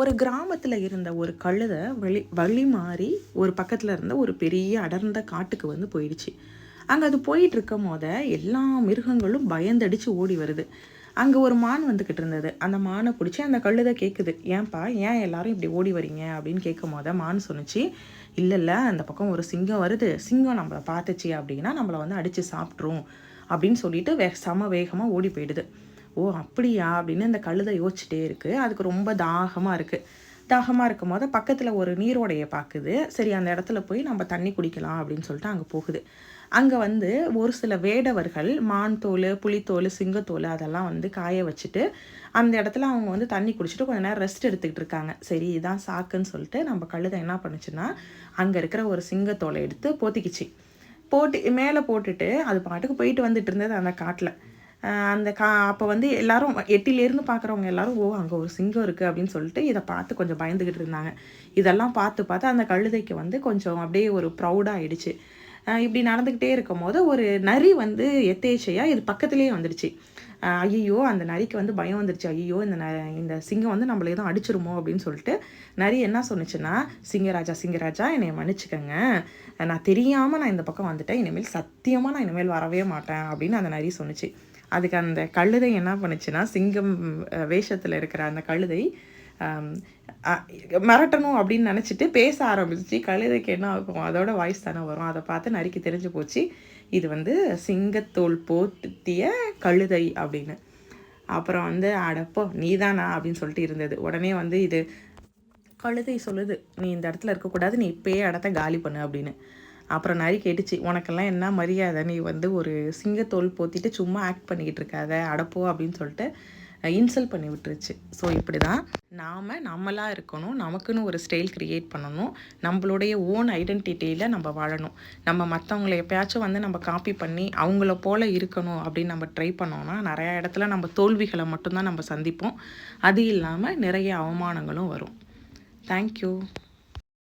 ஒரு கிராமத்தில் இருந்த ஒரு கழுதை வழி வழி மாறி ஒரு பக்கத்தில் இருந்த ஒரு பெரிய அடர்ந்த காட்டுக்கு வந்து போயிடுச்சு. அங்கே அது போயிட்டு இருக்கும் போத எல்லா மிருகங்களும் பயந்தடிச்சு ஓடி வருது. அங்கே ஒரு மான் வந்துக்கிட்டு இருந்தது. அந்த மானை பிடிச்சி அந்த கழுதை கேட்குது ஏன்பா ஏன் எல்லாரும் இப்படி ஓடி வரீங்க? அப்படின்னு கேட்கும் போத மான் சொன்னிச்சு இல்லை இல்லை அந்த பக்கம் ஒரு சிங்கம் வருது. சிங்கம் நம்மளை பார்த்துச்சு அப்படின்னா நம்மளை வந்து அடித்து சாப்பிட்ரும் அப்படின்னு சொல்லிட்டு வே செம வேகமாக ஓடி போயிடுது. ஓ அப்படியா? அப்படின்னு அந்த கழுதை யோசிச்சுட்டே இருக்குது அதுக்கு ரொம்ப தாகமாக இருக்குது தாகமாக இருக்கும் போது பக்கத்தில் ஒரு நீரோடையை பார்க்குது. சரி அந்த இடத்துல போய் நம்ம தண்ணி குடிக்கலாம் அப்படின்னு சொல்லிட்டு அங்கே போகுது. அங்கே வந்து ஒரு சில வேடவர்கள் மான் தோல் புலித்தோல் சிங்கத்தோல் அதெல்லாம் வந்து காய வச்சுட்டு அந்த இடத்துல அவங்க வந்து தண்ணி குடிச்சிட்டு கொஞ்ச நேரம் ரெஸ்ட் எடுத்துக்கிட்டு இருக்காங்க. சரி இதான் சாக்குன்னு சொல்லிட்டு நம்ம கழுதை என்ன பண்ணுச்சுன்னா அங்கே இருக்கிற ஒரு சிங்கத்தோலை எடுத்து போத்திக்கிச்சு. போட்டு மேலே போட்டுட்டு அது பாட்டுக்கு போயிட்டு வந்துட்டு இருந்தது அந்த காட்டில். அந்த கா அப்போ வந்து எல்லாரும் எட்டிலேருந்து பார்க்குறவங்க எல்லாரும் ஓ அங்கே ஒரு சிங்கம் இருக்குது அப்படின்னு சொல்லிட்டு இதை பார்த்து கொஞ்சம் பயந்துக்கிட்டு இருந்தாங்க. இதெல்லாம் பார்த்து பார்த்து அந்த கழுதைக்கு வந்து கொஞ்சம் அப்படியே ஒரு ப்ரௌடாக ஆயிடுச்சு. இப்படி நடந்துக்கிட்டே இருக்கும் போது ஒரு நரி வந்து எத்தேச்சையாக இது பக்கத்துலேயே வந்துடுச்சு ஐயோ அந்த நரிக்கு வந்து பயம் வந்துருச்சு. ஐயோ இந்த ந இந்த சிங்கம் வந்து நம்மள எதுவும் அடிச்சிருமோ அப்படின்னு சொல்லிட்டு நரி என்ன சொன்னுச்சுன்னா சிங்கராஜா சிங்கராஜா என்னை மன்னிச்சுக்கங்க. நான் தெரியாமல் நான் இந்த பக்கம் வந்துட்டேன். இனிமேல் சத்தியமாக நான் இனிமேல் வரவே மாட்டேன் அப்படின்னு அந்த நரி சொன்னிச்சு. அதுக்கு அந்த கழுதை என்ன பண்ணுச்சுன்னா சிங்கம் வேஷத்தில் இருக்கிற அந்த கழுதை மிரட்டணும் அப்படின்னு நினச்சிட்டு பேச ஆரம்பிச்சு கழுதைக்கு என்ன ஆகும்? அதோட வாய்ஸ் தானே வரும். அதை பார்த்து நறுக்கி தெரிஞ்சு போச்சு. இது வந்து சிங்கத்தோல் போத்திய கழுதை அப்படின்னு. அப்புறம் வந்து அடப்போ நீதானா? அப்படின்னு சொல்லிட்டு இருந்தது. உடனே வந்து இது கழுதை சொல்லுது நீ இந்த இடத்துல இருக்கக்கூடாது நீ இப்பயே இடத்த காலி பண்ணு அப்படின்னு. அப்புறம் நரி கேட்டுச்சு உனக்கெல்லாம் என்ன மரியாதை? நீ வந்து ஒரு சிங்கத்தோல் போத்திட்டு சும்மா ஆக்ட் பண்ணிக்கிட்டு இருக்காத அடப்போ அப்படின்னு சொல்லிட்டு இன்சல்ட் பண்ணி விட்டுருச்சு. ஸோ இப்படி தான் நாம் நம்மளாக இருக்கணும் நமக்குன்னு ஒரு ஸ்டைல் க்ரியேட் பண்ணணும் நம்மளுடைய ஓன் ஐடென்டிட்டியில் நம்ம வாழணும். நம்ம மற்றவங்களை எப்பயாச்சும் வந்து நம்ம காப்பி பண்ணி அவங்கள போல் இருக்கணும் அப்படின்னு நம்ம ட்ரை பண்ணோம்னா நிறையா இடத்துல நம்ம தோல்விகளை மட்டும்தான் நம்ம சந்திப்போம். அது இல்லாமல் நிறைய அவமானங்களும் வரும். தேங்க்யூ